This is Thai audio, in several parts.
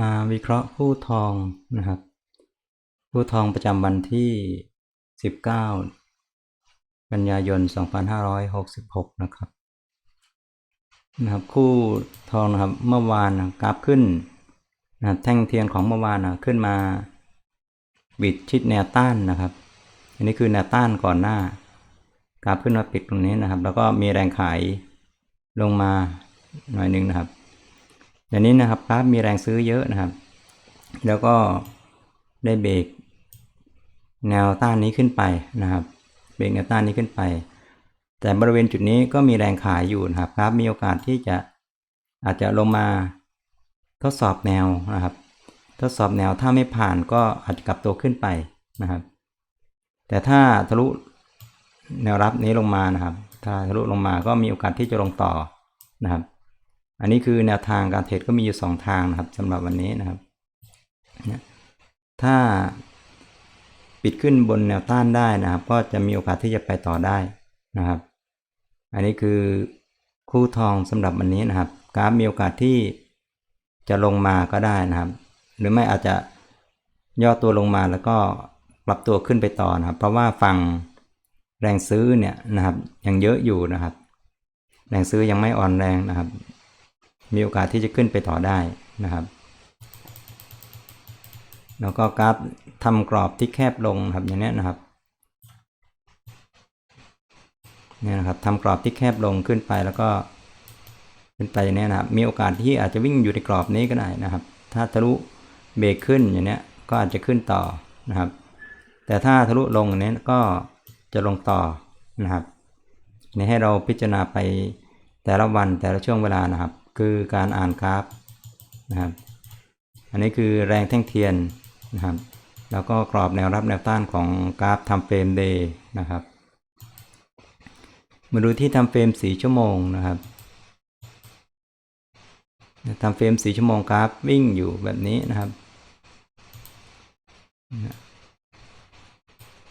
มาวิเคราะห์คู่ทองนะครับคู่ทองประจำวันที่ 19 กันยายน 2566 นะครับนะครับคู่ทองนะครับเมื่อวานนะกราฟขึ้นนะแท่งเทียนของเมื่อวานนะขึ้นมาบิดชิดแนวต้านนะครับ อันนี้คือแนวต้านก่อนหน้ากราฟขึ้นมาปิดตรงนี้นะครับ แล้วก็มีแรงขายลงมาหน่อยนึงนะครับ เดี๋ยวนี้นะครับกราฟมีแรงซื้อเยอะนะครับ แล้วก็ได้เบรกแนวต้านนี้ขึ้นไปนะครับเบรกแนวต้านนี้ขึ้นไป แต่บริเวณจุดนี้ก็มีแรงขายอยู่นะครับกราฟมีโอกาสที่จะอาจจะลงมาทดสอบแนวนะครับ ทดสอบแนวถ้าไม่ผ่านก็อาจจะกลับตัวขึ้นไปนะครับ แต่ถ้าทะลุแนวรับนี้ลงมานะครับ ถ้าทะลุลงมาก็มีโอกาสที่จะลงต่อนะครับ อันนี้คือแนวทางการเทรดก็มีอยู่ 2 ทางนะครับสำหรับวันนี้นะครับ ถ้าปิดขึ้นบนแนวต้านได้นะครับ ก็จะมีโอกาสที่จะไปต่อได้นะครับ อันนี้คือคู่ทองสำหรับวันนี้นะครับ กราฟมีโอกาสที่จะลงมาก็ได้นะครับ หรือไม่อาจจะย่อตัวลงมาแล้วก็ปรับตัวขึ้นไปต่อนะครับ เพราะว่าฝั่งแรงซื้อเนี่ยนะครับยังเยอะอยู่นะครับ แรงซื้อยังไม่อ่อนแรงนะครับ มีโอกาสที่จะขึ้นไปต่อได้นะครับ แล้วก็กราฟทำกรอบที่แคบลงครับอย่างนี้นะครับเนี่ยนะครับทำกรอบที่แคบลงขึ้นไปแล้วก็ขึ้นไปอย่างนี้นะครับ มีโอกาสที่อาจจะวิ่งอยู่ในกรอบนี้ก็ได้นะครับ ถ้าทะลุเบรกขึ้นอย่างนี้ก็อาจจะขึ้นต่อนะครับ แต่ถ้าทะลุลงอย่างนี้ก็จะลงต่อนะครับนี่ให้เราพิจารณาไปแต่ละวันแต่ละช่วงเวลานะครับ คือการอ่านกราฟนะครับ อันนี้คือแรงแท่งเทียนนะครับ แล้วก็กรอบแนวรับแนวต้านของกราฟทำเฟรมเดย์นะครับ มาดูที่ทำเฟรมสีชั่วโมงนะครับทำเฟรมสีชั่วโมงกราฟวิ่งอยู่แบบนี้นะครับ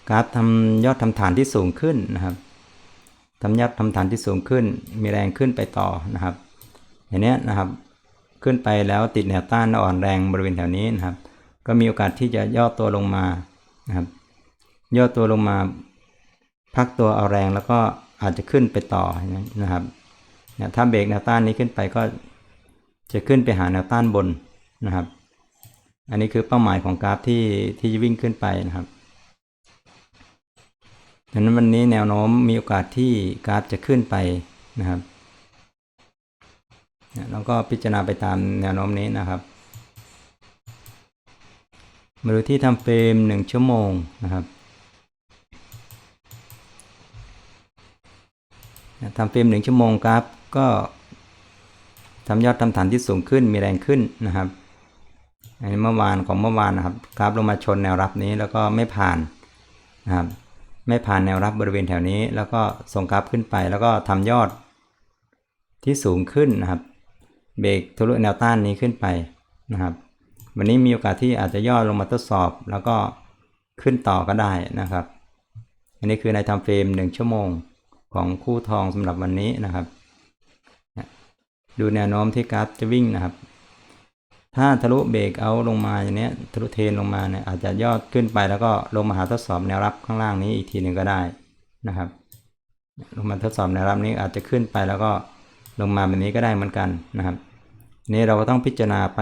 กราฟทำยอดทำฐานที่สูงขึ้นนะครับทำยอดทำฐานที่สูงขึ้น มีแรงขึ้นไปต่อนะครับ อย่างนี้นะครับ ขึ้นไปแล้วติดแนวต้านอ่อนแรงบริเวณแถวนี้นะครับ ก็มีโอกาสที่จะย่อตัวลงมานะครับ ย่อตัวลงมา พักตัวเอาแรงแล้วก็อาจจะขึ้นไปต่อนะครับถ้าเบรกแนวต้านนี้ขึ้นไปก็จะขึ้นไปหาแนวต้านบนนะครับ อันนี้คือเป้าหมายของกราฟที่ที่จะวิ่งขึ้นไปนะครับดังนั้นวันนี้แนวโน้มมีโอกาสที่กราฟจะขึ้นไปนะครับ แล้วก็พิจารณาไปตามแนวโน้มนี้นะครับ มาดูที่ทำเฟรม1ชั่วโมงนะครับทำเฟรม1ชั่วโมงกราฟก็ทำยอดทำฐานที่สูงขึ้นมีแรงขึ้นนะครับอันนี้เมื่อวานของเมื่อวานนะครับกราฟลงมาชนแนวรับนี้แล้วก็ไม่ผ่านนะครับไม่ผ่านแนวรับบริเวณแถวนี้ แล้วก็ส่งกราฟขึ้นไป แล้วก็ทำยอดที่สูงขึ้นนะครับ เบรกทะลุแนวต้านนี้ขึ้นไปนะครับ วันนี้มีโอกาสที่อาจจะย่อลงมาทดสอบ แล้วก็ขึ้นต่อก็ได้นะครับ อันนี้คือในทำเฟรม 1 ชั่วโมงของคู่ทองสำหรับวันนี้นะครับ ดูแนวโน้มที่กราฟจะวิ่งนะครับ ถ้าทะลุเบรกเอาลงมาอย่างนี้ทะลุเทนลงมาเนี่ยอาจจะย่อขึ้นไปแล้วก็ลงมาหาทดสอบแนวรับข้างล่างนี้อีกทีหนึ่งก็ได้นะครับลงมาทดสอบแนวรับนี้อาจจะขึ้นไปแล้วก็ ลงมาแบบนี้ก็ได้เหมือนกันนะครับ นี่เราก็ต้องพิจารณาไป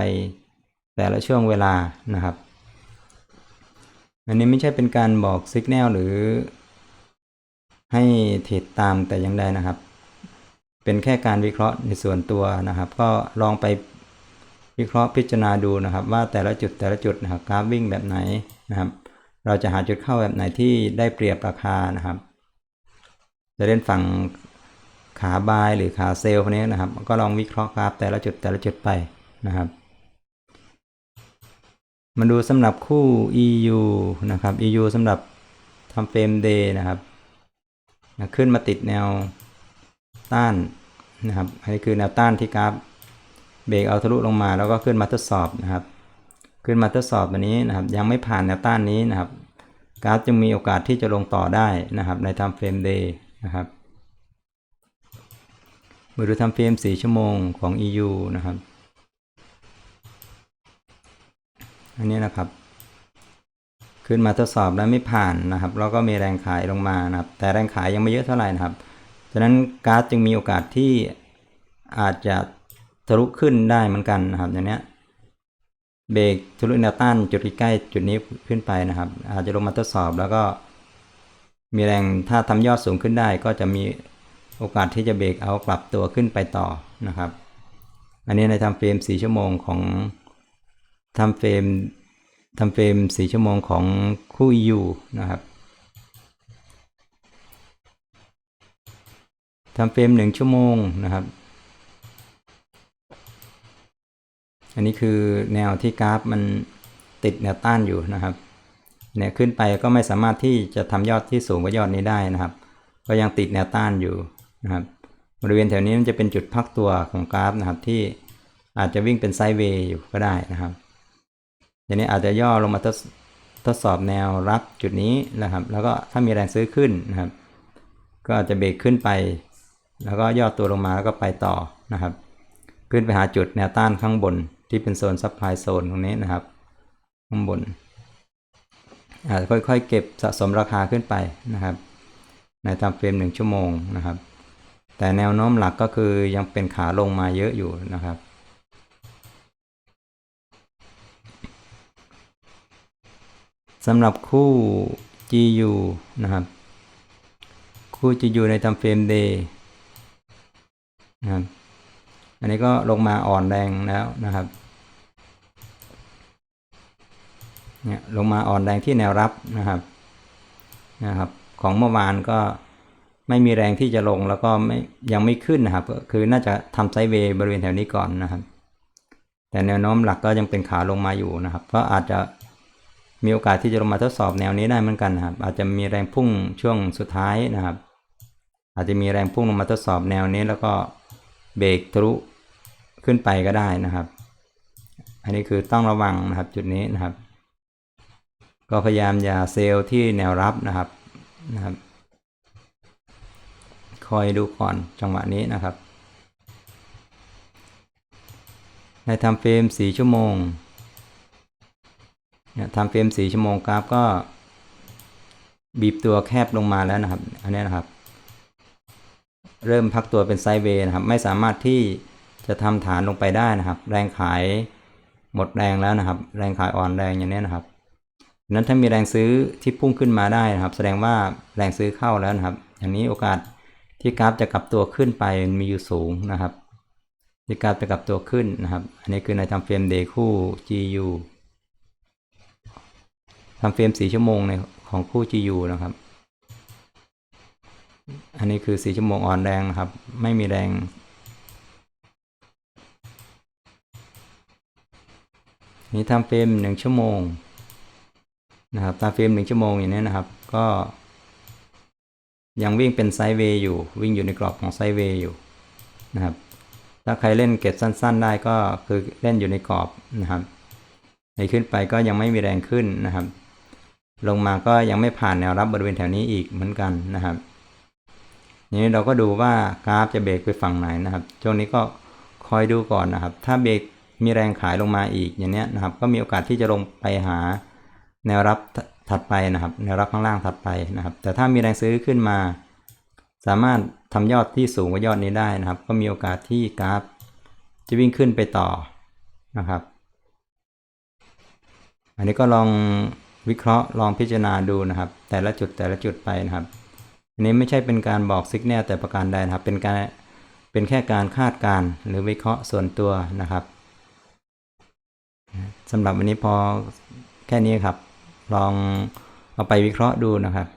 แต่ละช่วงเวลานะครับ อันนี้ไม่ใช่เป็นการบอกสัญญาณหรือ ให้เทรดตามแต่อย่างใดนะครับ เป็นแค่การวิเคราะห์ในส่วนตัวนะครับ ก็ลองไปวิเคราะห์พิจารณาดูนะครับ ว่าแต่ละจุดแต่ละจุดนะครับกราฟวิ่งแบบไหนนะครับ เราจะหาจุดเข้าแบบไหนที่ได้เปรียบราคานะครับ จะเล่นฝั่ง ขาบายหรือขาเซลล์พวกนี้นะครับ ก็ลองวิเคราะห์กราฟแต่ละจุดแต่ละจุดไปนะครับ มาดูสำหรับคู่ EU นะครับ EU สำหรับทำเฟรมเดย์นะครับขึ้นมาติดแนวต้านนะครับ อันนี้คือแนวต้านที่กราฟเบรกเอาทะลุลงมา แล้วก็ขึ้นมาทดสอบนะครับ ขึ้นมาทดสอบวันนี้นะครับ ยังไม่ผ่านแนวต้านนี้นะครับ กราฟจึงมีโอกาสที่จะลงต่อได้นะครับ ในทำเฟรมเดย์นะครับ มาดูทำเฟรม4 ชั่วโมงของ EU นะครับ อันนี้นะครับ ขึ้นมาทดสอบแล้วไม่ผ่านนะครับ แล้วก็มีแรงขายลงมานะครับ แต่แรงขายยังไม่เยอะเท่าไหร่นะครับฉะนั้นก๊าซจึงมีโอกาสที่อาจจะทะลุขึ้นได้เหมือนกันนะครับอย่างเนี้ยเบรกทะลุแนวต้านจุดใกล้จุดนี้ขึ้นไปนะครับ อาจจะลงมาทดสอบแล้วก็มีแรงถ้าทำยอดสูงขึ้นได้ก็จะมี โอกาสที่จะเบรกเอากลับตัวขึ้นไปต่อนะครับ อันนี้ในทำเฟรม4ชั่วโมงของทำเฟรมทำเฟรม4ชั่วโมงของคู่ EU นะครับทำเฟรม 1 ชั่วโมงนะครับ อันนี้คือแนวที่กราฟมันติดแนวต้านอยู่นะครับเนี่ยขึ้นไปก็ไม่สามารถที่จะทำยอดที่สูงกว่ายอดนี้ได้นะครับ ก็ยังติดแนวต้านอยู่ นะครับบริเวณแถวนี้มันจะเป็นจุดพักตัวของกราฟนะครับ ที่อาจจะวิ่งเป็นไซด์เวย์อยู่ก็ได้นะครับทีนี้อาจจะย่อลงมาทดทดสอบแนวรับจุดนี้นะครับ แล้วก็ถ้ามีแรงซื้อขึ้นนะครับ ก็อาจจะเบรกขึ้นไป แล้วก็ย่อตัวลงมาแล้วก็ไปต่อนะครับ ขึ้นไปหาจุดแนวต้านข้างบนที่เป็นโซนซับไพลายโซนตรงนี้นะครับ ข้างบนอาจจะค่อยๆ เก็บสะสมราคาขึ้นไปนะครับ ในตามเฟรมหนึ่งชั่วโมงนะครับ แต่แนวโน้มหลักก็คือยังเป็นขาลงมาเยอะอยู่นะครับ สำหรับคู่ GU นะครับ คู่ GU ในตามเฟรม day นะครับอันนี้ก็ลงมาอ่อนแรงแล้วนะครับเนี่ยลงมาอ่อนแรงที่แนวรับนะครับนะครับ ของเมื่อวานก็ ไม่มีแรงที่จะลงแล้วก็ไม่ยังไม่ขึ้นนะครับ คือน่าจะทำไซด์เวย์บริเวณแถวนี้ก่อนนะครับ แต่แนวโน้มหลักก็ยังเป็นขาลงมาอยู่นะครับ ก็อาจจะมีโอกาสที่จะลงมาทดสอบแนวนี้ได้เหมือนกันนะครับ อาจจะมีแรงพุ่งช่วงสุดท้ายนะครับ อาจจะมีแรงพุ่งลงมาทดสอบแนวนี้ แล้วก็เบรกทะลุขึ้นไปก็ได้นะครับ อันนี้คือต้องระวังนะครับจุดนี้นะครับ ก็พยายามอย่าเซลล์ที่แนวรับนะครับนะครับ คอยดูก่อนจังหวะนี้นะครับ ในทำเฟรม4ชั่วโมงเนี่ยทำเฟรม4ชั่วโมงกราฟก็บีบตัวแคบลงมาแล้วนะครับ อันนี้นะครับ เริ่มพักตัวเป็นไซด์เวย์นะครับ ไม่สามารถที่จะทำฐานลงไปได้นะครับ แรงขายหมดแรงแล้วนะครับ แรงขายอ่อนแรงอย่างนี้นะครับนั้นถ้ามีแรงซื้อที่พุ่งขึ้นมาได้นะครับ แสดงว่าแรงซื้อเข้าแล้วนะครับ อย่างนี้โอกาส ที่กราฟจะกลับตัวขึ้นไปมีอยู่สูงนะครับ ที่กราฟจะกลับตัวขึ้นนะครับ อันนี้คือในทำเฟรมเดย์คู่ GU ทำเฟรม4ชั่วโมงในของคู่ GU นะครับ อันนี้คือ4ชั่วโมงอ่อนแรงนะครับ ไม่มีแรงนี้ทำเฟรม1ชั่วโมงนะครับตามเฟรม1ชั่วโมงอย่างนี้นะครับ ก็ ยังวิ่งเป็นไซด์เวย์อยู่ วิ่งอยู่ในกรอบของไซด์เวย์อยู่นะครับ ถ้าใครเล่นเก็บสั้น ๆ ได้ก็คือเล่นอยู่ในกรอบนะครับในขึ้นไปก็ยังไม่มีแรงขึ้นนะครับ ลงมาก็ยังไม่ผ่านแนวรับบริเวณแถวนี้อีกเหมือนกันนะครับนี้เราก็ดูว่ากราฟจะเบรกไปฝั่งไหนนะครับช่วงนี้ก็คอยดูก่อนนะครับ ถ้าเบรกมีแรงขายลงมาอีกอย่างเนี้ยนะครับ ก็มีโอกาสที่จะลงไปหาแนวรับ ถัดไปนะครับแนวรับข้างล่างถัดไปนะครับ แต่ถ้ามีแรงซื้อขึ้นมา สามารถทำยอดที่สูงกว่ายอดนี้ได้นะครับ ก็มีโอกาสที่กราฟ จะวิ่งขึ้นไปต่อนะครับ อันนี้ก็ลองวิเคราะห์ลองพิจารณาดูนะครับ แต่ละจุดแต่ละจุดไปนะครับ อันนี้ไม่ใช่เป็นการบอกซิกแนลแต่ประการใดนะครับ เป็นการเป็นแค่การคาดการณ์หรือวิเคราะห์ส่วนตัวนะครับสำหรับวันนี้พอแค่นี้ครับ ลองเอาไปวิเคราะห์ดูนะครับ